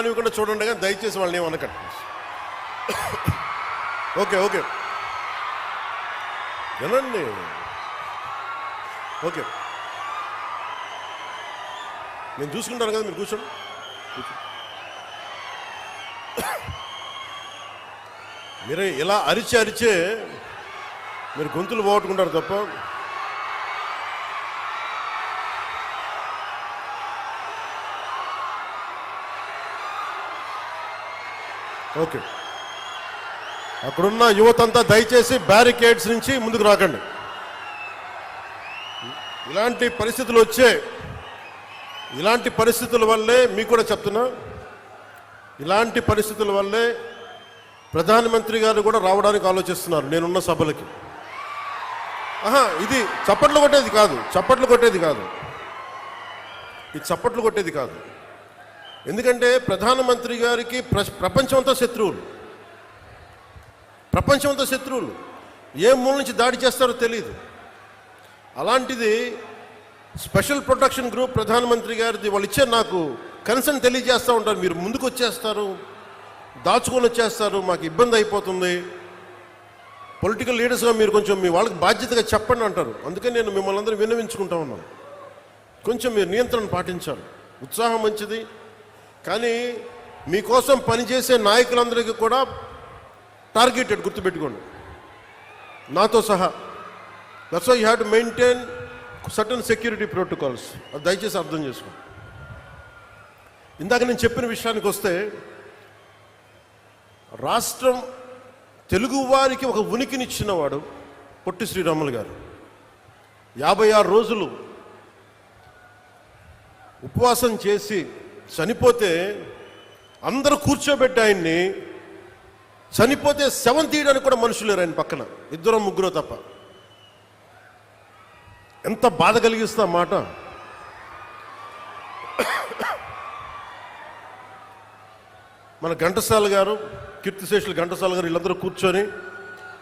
రానివ్వకుండా చూడండి కానీ దయచేసి వాళ్ళని ఏమనకండి ఓకే ఓకే. వినండి. ఓకే. నేను చూసుకుంటాను కదా మీరు కూర్చోండి. మీరు ఇలా అరిచి అరిచే మీరు గొంతులు పోగొట్టుకుంటారు తప్ప ఓకే. అక్కడున్న యువతంతా దయచేసి బ్యారికేడ్స్ నుంచి ముందుకు రాకండి. ఇలాంటి పరిస్థితులు వచ్చే ఇలాంటి పరిస్థితుల వల్లే మీకు కూడా చెప్తున్నా ఇలాంటి పరిస్థితుల వల్లే ప్రధానమంత్రి గారు కూడా రావడానికి ఆలోచిస్తున్నారు నేనున్న సభలకి. ఆహా ఇది చప్పట్లు కొట్టేది కాదు చప్పట్లు కొట్టేది కాదు. ఇది చప్పట్లు కొట్టేది కాదు. ఎందుకంటే ప్రధానమంత్రి గారికి ప్ర- ప్రపంచమంతా శత్రువులు. ప్రపంచమంతా శత్రువులు. ఏ మూల నుంచి దాడి చేస్తారో తెలియదు అలాంటిది స్పెషల్ ప్రొటెక్షన్ గ్రూప్ ప్రధానమంత్రి గారిది వాళ్ళు ఇచ్చే నాకు కన్సర్న్ తెలియజేస్తూ ఉంటారు. మీరు ముందుకు వచ్చేస్తారు దాచుకొని వచ్చేస్తారు మాకు ఇబ్బంది అయిపోతుంది. పొలిటికల్ లీడర్స్గా మీరు కొంచెం మీ వాళ్ళకి బాధ్యతగా చెప్పండి అంటారు. అందుకని నేను మిమ్మల్ని అందరూ విన్నవించుకుంటా ఉన్నాను. కొంచెం మీరు నియంత్రణ పాటించాలి. ఉత్సాహం మంచిది. కానీ మీకోసం పనిచేసే నాయకులందరికీ కూడా టార్గెటెడ్ గుర్తుపెట్టుకోండి. నాతో సహా. That's you have to maintain certain security protocols అది దయచేసి అర్థం చేసుకోండి. ఇందాక నేను చెప్పిన విషయానికి వస్తే రాష్ట్రం తెలుగువారికి ఒక ఉనికినిచ్చినవాడు పొట్టి శ్రీరాములు గారు. యాభై ఆరు రోజులు ఉపవాసం చేసి చనిపోతే అందరూ కూర్చోబెట్టి ఆయన్ని చనిపోతే శవం తీయడానికి కూడా మనుషులు లేరు ఆయన పక్కన. ఇద్దరు ముగ్గురు తప్ప. ఎంత బాధ కలిగిస్తా మాట. మన ఘంటసాల గారు కీర్తిశేషులు ఘంటసాల గారు వీళ్ళందరూ కూర్చొని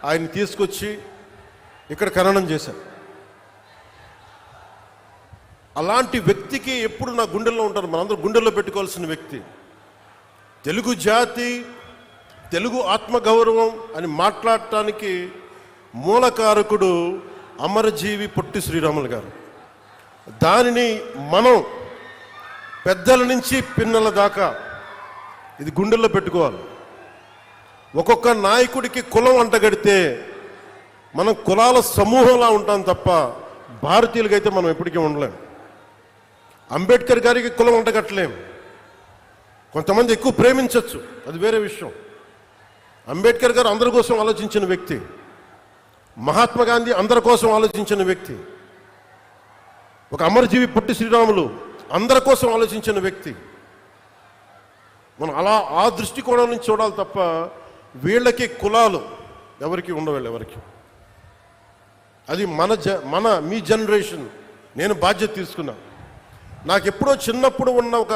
ఆయన్ని తీసుకొచ్చి ఇక్కడ ఖననం చేశారు. అలాంటి వ్యక్తికి ఎప్పుడు నా గుండెల్లో ఉంటారు? మనందరూ గుండెల్లో పెట్టుకోవాల్సిన వ్యక్తి. తెలుగు జాతి తెలుగు ఆత్మగౌరవం అని మాట్లాడటానికి మూలకారకుడు అమరజీవి పొట్టి శ్రీరాములు గారు. దానిని మనం పెద్దల నుంచి పిన్నల దాకా ఇది గుండెల్లో పెట్టుకోవాలి. ఒక్కొక్క నాయకుడికి కులం అంటగడితే మనం కులాల సమూహంలా ఉంటాం తప్ప భారతీయులకైతే మనం ఎప్పటికీ ఉండలేము అంబేద్కర్ గారికి కులం అంటగట్టలేం కొంతమంది ఎక్కువ ప్రేమించవచ్చు అది వేరే విషయం. అంబేద్కర్ గారు అందరి కోసం ఆలోచించిన వ్యక్తి. మహాత్మా గాంధీ అందరి కోసం ఆలోచించిన వ్యక్తి. ఒక అమరజీవి పుట్టి శ్రీరాములు అందరి కోసం ఆలోచించిన వ్యక్తి. మనం అలా ఆ దృష్టికోణం నుంచి చూడాలి తప్ప వీళ్ళకి కులాలు ఎవరికి ఉండవాళ్ళు ఎవరికి. అది మన జ మన మీ జనరేషన్. నేను బాధ్యత తీసుకున్నాను నాకు ఎప్పుడో చిన్నప్పుడు ఉన్న ఒక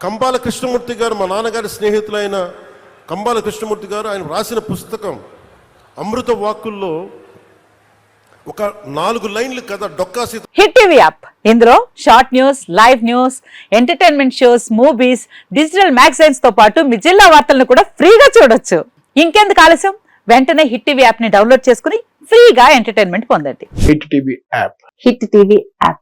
కంబాల కృష్ణమూర్తి గారు మా నాన్నగారి స్నేహితులైన కంబాల కృష్ణమూర్తి గారు ఆయన రాసిన పుస్తకం అమృత వాక్కుల్లో ఒక నాలుగు లైన్లు కథ Dokka Seetha Hit TV app. ఇందులో short news live news entertainment shows movies digital మ్యాగజైన్స్తో పాటు మీ జిల్లా వార్తలను కూడా ఫ్రీగా చూడొచ్చు. ఇంకెందుకు ఆలస్యం? వెంటనే హిట్ టీవీ యాప్ని డౌన్లోడ్ చేసుకుని ఫ్రీగా ఎంటర్టైన్మెంట్ పొందండి. Hit TV app. Hit TV app.